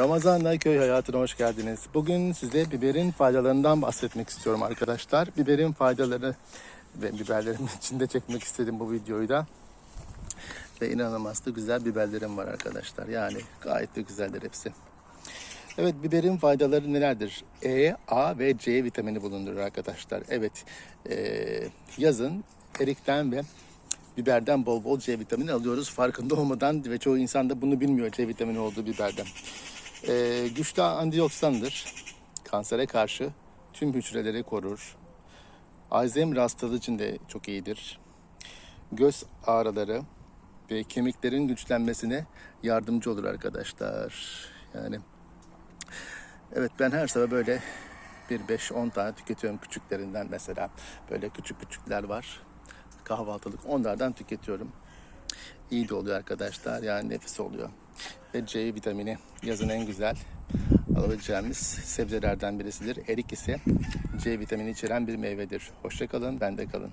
Ramazan'da köy hayatına hoş geldiniz. Bugün size biberin faydalarından bahsetmek istiyorum arkadaşlar. Biberin faydaları ve biberlerin içinde çekmek istedim bu videoyu da. Ve inanılmaz da güzel biberlerim var arkadaşlar. Yani gayet de güzeller hepsi. Evet biberin faydaları nelerdir? E, A ve C vitamini bulundurur arkadaşlar. Evet eee, yazın erikten ve biberden bol bol C vitamini alıyoruz. Farkında olmadan ve çoğu insan da bunu bilmiyor C vitamini olduğu biberden. Eee güçlü antioksidandır. Kansere karşı tüm hücreleri korur. Alzheimer hastalığı için de çok iyidir. Göz ağrıları ve kemiklerin güçlenmesine yardımcı olur arkadaşlar. Yani Evet ben her sabah böyle bir 5-10 tane tüketiyorum küçüklerinden mesela. Böyle küçük küçükler var. Kahvaltılık onlardan tüketiyorum. İyi de oluyor arkadaşlar yani nefis oluyor. Ve C vitamini yazın en güzel alabileceğimiz sebzelerden birisidir. Erik ise C vitamini içeren bir meyvedir. Hoşçakalın, bende kalın.